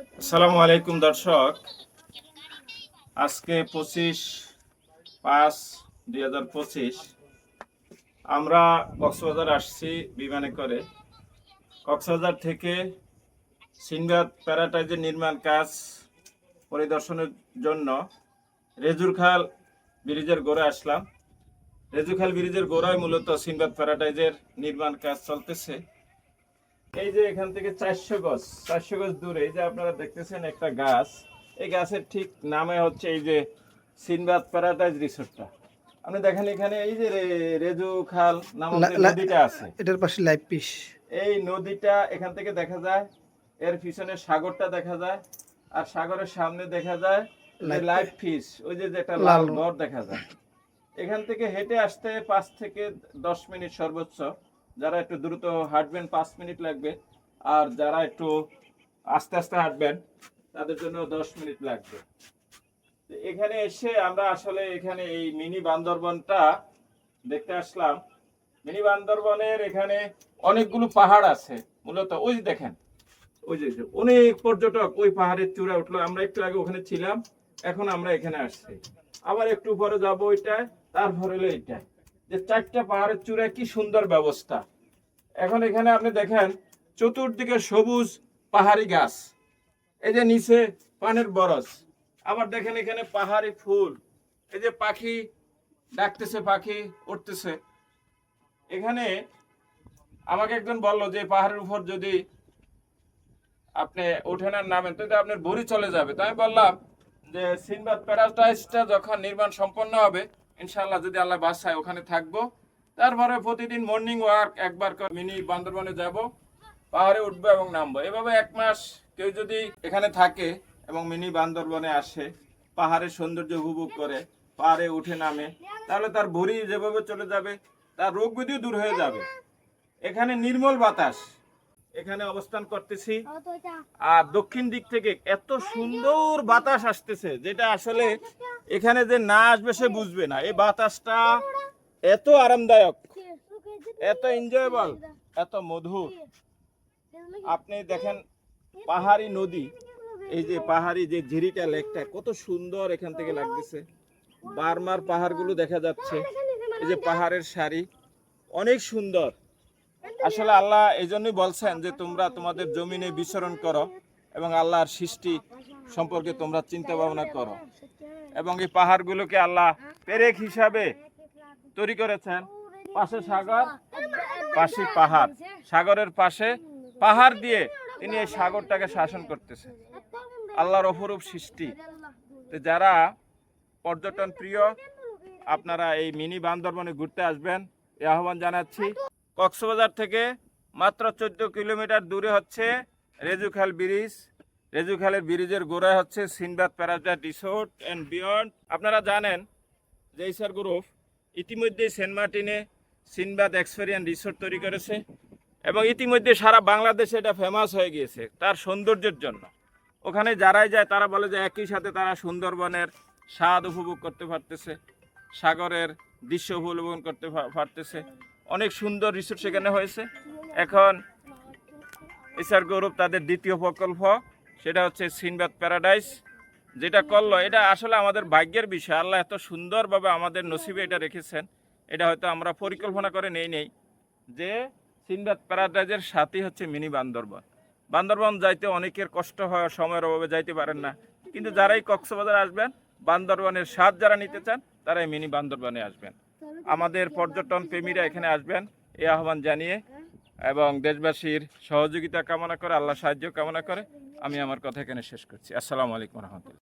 আসসালামু আলাইকুম, দর্শক। আজকে পঁচিশ পাঁচ দুই হাজার পঁচিশ। আমরা কক্সবাজার আসছি বিমানে করে। কক্সবাজার থেকে সিনবাদ প্যারাটাইজের নির্মাণ কাজ পরিদর্শনের জন্য রেজুরখাল ব্রিজের গোড়ে আসলাম। রেজুখাল ব্রিজের গোড়ায় মূলত সিনবাদ প্যারাটাইজের নির্মাণ কাজ চলতেছে। এই যে এখান থেকে চারশো গজ চারশো গজ দূরে এই যে আপনারা দেখতেছেন একটা গাছ। এই গাছের ঠিক নামে হচ্ছে এই যে সিনবাদ প্যারাডাইজ রিসোর্টটা। আপনি দেখেন এখানে এই যে রেজু খাল নামক নদীটা আছে। এটার পাশে লাইভ পিস এই নদীটা এখান থেকে দেখা যায় এর পিছনে সাগরটা দেখা যায় আর সাগরের সামনে দেখা যায় লাইভ ফিশ। ওই যে যেটা লাল। ঘর দেখা যায়। এখান থেকে হেঁটে আসতে পাঁচ থেকে দশ মিনিট সর্বোচ্চ। যারা একটু দ্রুত হাঁটবেন, পাঁচ মিনিট লাগবে। আর যারা একটু আস্তে আস্তে হাঁটবেন, তাদের জন্য দশ মিনিট লাগবে। এখানে এসে আমরা আসলে এখানে এই মিনি বান্দরবনটা দেখতে আসলাম। মিনি বান্দরবনের এখানে অনেকগুলো পাহাড় আছে, মূলত ওই দেখেন। ওই যে যে অনেক পর্যটক ওই পাহাড়ের চূড়া উঠল। আমরা একটু আগে ওখানে ছিলাম, এখন আমরা এখানে আসছি। আবার একটু পরে যাব ওইটায়, তারপরে হলো এইটায়। যে চারটা পাহাড়ের চূড়ায় কি সুন্দর ব্যবস্থা। এখন এখানে আপনি দেখেন, চতুর্দিকে সবুজ পাহাড়ি গাছ। এই যে নিচে পানের বরস আবার দেখেন এখানে পাহাড়ি ফুল। এই যে পাখি ডাকতেছে, পাখি উঠতেছে। এখানে আমাকে একজন বলল যে পাহাড়ের উপর যদি আপনি ওঠেন আর নামেন তো আপনার ভরি চলে যাবে। তাই বললাম যে, সিনবাদ প্যারাটাইজটা যখন নির্মাণ সম্পন্ন হবে ইনশাল্লাহ যদি আল্লাহ বাসায় ওখানে থাকব, তারপরে প্রতিদিন মর্নিং ওয়াক একবার করে মিনি বান্দরবনে যাব, পাহাড়ে উঠবো এবং নামবো। এভাবে এক মাস কেউ যদি এখানে থাকে এবং মিনি বান্দরবনে আসে, পাহাড়ের সৌন্দর্য উপভোগ করে, পাহাড়ে উঠে নামে, তাহলে তার ভরি যেভাবে চলে যাবে, তার রোগ ব্যাধিও দূর হয়ে যাবে। এখানে নির্মল বাতাস। এখানে অবস্থান করতেছি। আর দক্ষিণ দিক থেকে এত সুন্দর বাতাস আসতেছে, যেটা আসলে এখানে যে না আসবে সে বুঝবে না। এই বাতাসটা এত আরামদায়ক, এত এনজয়েবল এত মধুর। আপনি দেখেন পাহাড়ি নদী, এই যে পাহাড়ি যে ঝিরিটা লেকটা, কত সুন্দর এখান থেকে লাগতেছে। বারমার পাহাড়গুলো দেখা যাচ্ছে, এই যে পাহাড়ের শাড়ি অনেক সুন্দর। আসলে আল্লাহ এই জন্যই বলছেন যে তোমরা তোমাদের জমিনে বিচরণ করো এবং আল্লাহর সৃষ্টি সম্পর্কে তোমরা চিন্তা ভাবনা করো। এবং এই পাহাড়গুলোকে আল্লাহ পেরেক হিসাবে তৈরি করেছেন। পাশে সাগর পাশে পাহাড়। সাগরের পাশে পাহাড় দিয়ে তিনি এই সাগরটাকে শাসন করতেছেন। আল্লাহর অপরূপ সৃষ্টি। যারা পর্যটন প্রিয়, আপনারা এই মিনি বান্দরবনে ঘুরতে আসবেন। এই আহ্বান জানাচ্ছি। কক্সবাজার থেকে মাত্র চোদ্দ কিলোমিটার দূরে হচ্ছে রেজুখাল ব্রিজ। রেজুখালের ব্রিজের গোড়ায় হচ্ছে সিনবাদ প্যারাজা রিসোর্ট অ্যান্ড বিয়ন্ড। আপনারা জানেন যে ইসার গ্রুপ ইতিমধ্যে সেন্ট মার্টিনে সিনবাদ এক্সপেরিয়েন্স রিসোর্ট তৈরি করেছে এবং ইতিমধ্যে সারা বাংলাদেশে এটা ফেমাস হয়ে গিয়েছে তার সৌন্দর্যের জন্য। ওখানে যারাই যায় তারা বলে যে একই সাথে তারা সুন্দরবনের স্বাদ উপভোগ করতে পারতেছে, সাগরের দৃশ্য উপলব্ধ করতে পারতেছে। অনেক সুন্দর রিসোর্ট সেখানে হয়েছে। এখন এসআর গৌরব তাদের দ্বিতীয় প্রকল্প। সেটা হচ্ছে সিনবাদ প্যারাডাইস, যেটা করল, এটা আসলে আমাদের ভাগ্যের বিষয়। আল্লাহ এত সুন্দরভাবে আমাদের নসিবে এটা রেখেছেন। এটা হয়তো আমরা পরিকল্পনা করে নেই নেই। যে সিনবাদ প্যারাডাইজের সাথেই হচ্ছে মিনি বান্দরবন। বান্দরবন যাইতে অনেকের কষ্ট হয়, সময়ের অভাবে যাইতে পারেন না। কিন্তু যারাই কক্সবাজার আসবেন, বান্দরবনের স্বাদ যারা নিতে চান, তারাই মিনি বান্দরবনে আসবেন। আমাদের পর্যটন প্রেমীরা এখানে আসবেন, এই আহ্বান জানিয়ে এবং দেশবাসীর সহযোগিতা কামনা করে আল্লাহ সাহায্য কামনা করে, আমি আমার কথা এখানে শেষ করছি। আসসালামু আলাইকুম রহমতুল্লাহ।